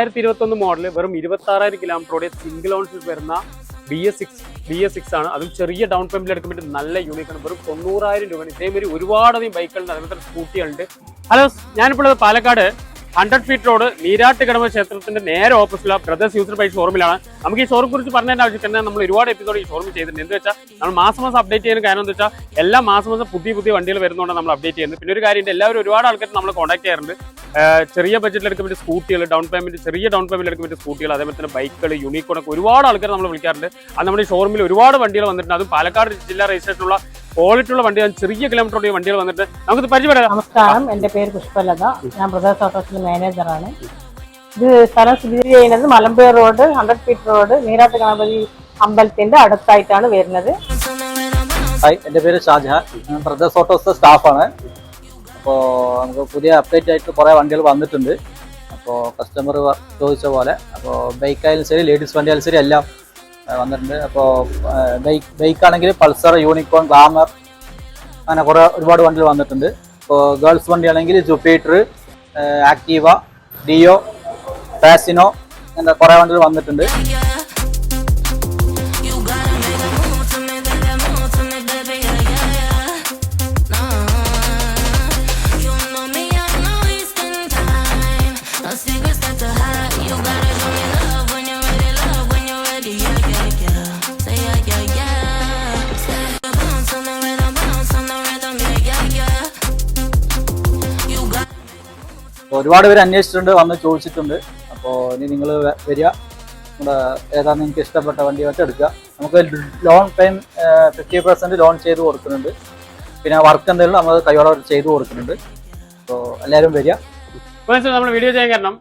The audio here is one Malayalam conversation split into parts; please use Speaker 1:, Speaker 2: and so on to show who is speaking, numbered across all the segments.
Speaker 1: രണ്ടായിരത്തി ഇരുപത്തൊന്ന് മോഡൽ വെറും ഇരുപത്തി ആറായിരം കിലോമീറ്ററോടെ സിംഗിൾ ഓൺസിൽ വരുന്ന B S six B S six ആണ്. അതും ചെറിയ ഡൗൺ പേയ്മെന്റ് എടുക്കാൻ പറ്റും നല്ല യൂണിക് ആണ്. വെറും തൊണ്ണൂറായിരം രൂപ ഇതേമാതിരി ഒരുപാടധികം ബൈക്കുകളുണ്ട് അതുപോലെ സ്കൂട്ടികളുണ്ട് ഹലോ ഞാനിപ്പോൾ പാലക്കാട്. ഹൺഡ്രഡ് ഫീറ്റ് റോഡ് നീരാട്ട് കടമ ക്ഷേത്രത്തിന്റെ നേരെ ഓപ്പോസിറ്റുള്ള ബ്രദേഴ്സ് യൂസർ ബൈക്ക് ഷോറൂമിലാണ് നമുക്ക് ഈ ഷോറൂം കുറിച്ച് പറഞ്ഞതിന്റെ ആവശ്യം തന്നെ നമ്മൾ ഒരുപാട് എപ്പിസോഡ് ഈ ഷോറൂം ചെയ്തിട്ടുണ്ട്. എന്ന് വെച്ചാൽ നമ്മൾ മാസം മാസം അപ്ഡേറ്റ് ചെയ്യുന്ന കാരണം എന്ന് വെച്ചാൽ എല്ലാ മാസം മാസം പുതിയ പുതിയ വണ്ടികൾ വരുന്നതുകൊണ്ട് നമ്മൾ അപ്ഡേറ്റ് ചെയ്യുന്നത്. പിന്നെ ഒരു കാര്യമുണ്ട് എല്ലാവരും ഒരുപാട് ആൾക്കാർ നമ്മൾ കോൺടാക്ട് ചെയ്യാറുണ്ട്. ചെറിയ ബഡ്ജറ്റിൽ എടുക്കാൻ പറ്റിയ സ്കൂട്ടികൾ ഡൗൺ പേയ്മെന്റ് ചെറിയ ഡൗൺ പേയ്മെന്റ് എടുക്കാൻ പറ്റിയ സ്കൂട്ടികൾ അതേപോലെ തന്നെ ബൈക്കുകൾ യൂണിക്കോണൊക്കെ ഒരുപാട് ആൾക്കാർ നമ്മൾ വിളിക്കാറുണ്ട്. അത് നമ്മുടെ ഷോറൂമിൽ ഒരുപാട് വണ്ടികൾ വന്നിട്ടുണ്ട്. അതും പാലക്കാട് ജില്ലാ രജിസ്ട്രേഷനുള്ള ക്വാളിറ്റി ഉള്ള വണ്ടിയാണ് ചെറിയ കിലോമീറ്ററുള്ള വണ്ടികൾ വന്നിട്ട് നമുക്ക് പരിചയപ്പെടാം.
Speaker 2: നമസ്കാരം. എന്റെ പേര് പുഷ്പലത. ഞാൻ ബ്രദേഴ്സ് ഓട്ടോസിലെ മാനേജറാണ് ഇത് സ്ഥലം സ്ഥിതി ചെയ്യുന്നത് Malampuzha road hundred feet road നീരാട്ട് Ganapathi അമ്പലത്തിന്റെ അടുത്തായിട്ടാണ് വരുന്നത്.
Speaker 3: ഹായ് എന്റെ പേര് ഷാജഹാൻ. ഞാൻ ബ്രദേഴ്സ് ഓട്ടോസ് സ്റ്റാഫാണ് അപ്പോൾ നമുക്ക് പുതിയ അപ്ഡേറ്റ് ആയിട്ട് കുറേ വണ്ടികൾ വന്നിട്ടുണ്ട്. അപ്പോൾ കസ്റ്റമർ ചോദിച്ച പോലെ അപ്പോൾ ബൈക്ക് ആയാലും ശരി ലേഡീസ് വണ്ടി ആയാലും ശരി എല്ലാം വന്നിട്ടുണ്ട്. അപ്പോൾ ബൈക്ക് ബൈക്ക് ആണെങ്കിൽ പൾസർ യൂണിക്കോൺ ഗ്ലാമർ അങ്ങനെ കുറേ ഒരുപാട് വണ്ടികൾ വന്നിട്ടുണ്ട്. ഇപ്പോൾ ഗേൾസ് വണ്ടി ആണെങ്കിൽ ജുപ്പീറ്റർ ആക്റ്റീവ ഡിയോ ഫാസിനോ അങ്ങനെ കുറേ വണ്ടികൾ വന്നിട്ടുണ്ട്. ഒരുപാട് പേര് അന്വേഷിച്ചിട്ടുണ്ട് വന്ന് ചോദിച്ചിട്ടുണ്ട്. അപ്പോൾ ഇനി നിങ്ങൾ വരിക. നമ്മുടെ ഏതാണ് നിങ്ങൾക്ക് ഇഷ്ടപ്പെട്ട വണ്ടി വെച്ച് എടുക്കുക. നമുക്ക് loan time fifty percent loan ചെയ്ത് കൊടുക്കുന്നുണ്ട്. പിന്നെ വർക്ക് എന്തെങ്കിലും നമ്മൾ കൈയോടെ ചെയ്ത് കൊടുക്കുന്നുണ്ട്. അപ്പോൾ എല്ലാവരും വരിക.
Speaker 1: ഇപ്പോൾ നമ്മൾ വീഡിയോ ചെയ്യാൻ കാരണം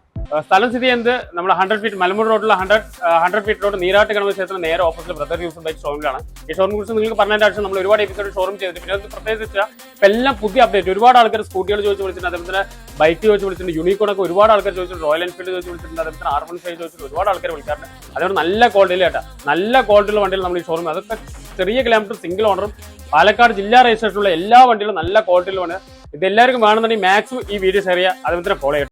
Speaker 1: സ്ഥലം സ്ഥിതി എന്ത് നമ്മൾ ഹൺഡ്രഡ് ഫീറ്റ് മലമ്പൂർ റോഡിലുള്ള hundred hundred feet road നീരാട്ട് Ganapathi ക്ഷേത്രം നേരെ ഓപ്പോസിറ്റ് ബ്രദർ യൂസ് ബൈക്ക് ഷോറൂമിലാണ് ഈ ഷോറൂം കുറിച്ച് നിങ്ങൾക്ക് പറഞ്ഞതിന്റെ ആവശ്യം നമ്മൾ ഒരുപാട് എപ്പിസോഡ് ഷോറൂം ചെയ്തിട്ട് പിന്നെ അത് പ്രത്യേകിച്ച് വെച്ചാൽ എല്ലാം പുതിയ അപ്ഡേറ്റ് ഒരുപാട് ആൾക്കാർ സ്കൂട്ടികൾ ചോദിച്ച് വിളിച്ചിട്ടുണ്ട് അതേപോലെ തന്നെ ബൈക്ക് ചോദിച്ച് വിളിച്ചിട്ടുണ്ട് യൂണിക്കോണൊക്കെ ഒരുപാട് ആൾക്കാർ ചോദിച്ചിട്ടുണ്ട് റോയൽ എൻഫീൽഡ് ചോദിച്ച് വിളിച്ചിട്ടുണ്ട് അതേപോലെ തന്നെ ആർ വൺ ഫൈവ് ചോദിച്ചിട്ട് ഒരുപാട് ആൾക്കാർ വിളിക്കാറുണ്ട്. അതേപോലെ നല്ല ക്വാളിറ്റിയിൽ കേട്ടോ നല്ല ക്വാളിറ്റിയുള്ള വണ്ടികൾ നമ്മൾ ഈ ഷോറൂം അതൊക്കെ ചെറിയ കിലോമീറ്റർ സിംഗിൾ ഓണറും പാലക്കാട് ജില്ലാ രജിസ്ട്രേഷനുള്ള എല്ലാ വണ്ടികളും നല്ല ക്വാളിറ്റിയിലുള്ള വണ്ടികൾ ഇത് എല്ലാവർക്കും വേണമെന്നുണ്ടെങ്കിൽ മാക്സിമം ഈ വീഡിയോ ഷെയർ അതുപോലെ തന്നെ ഫോളോ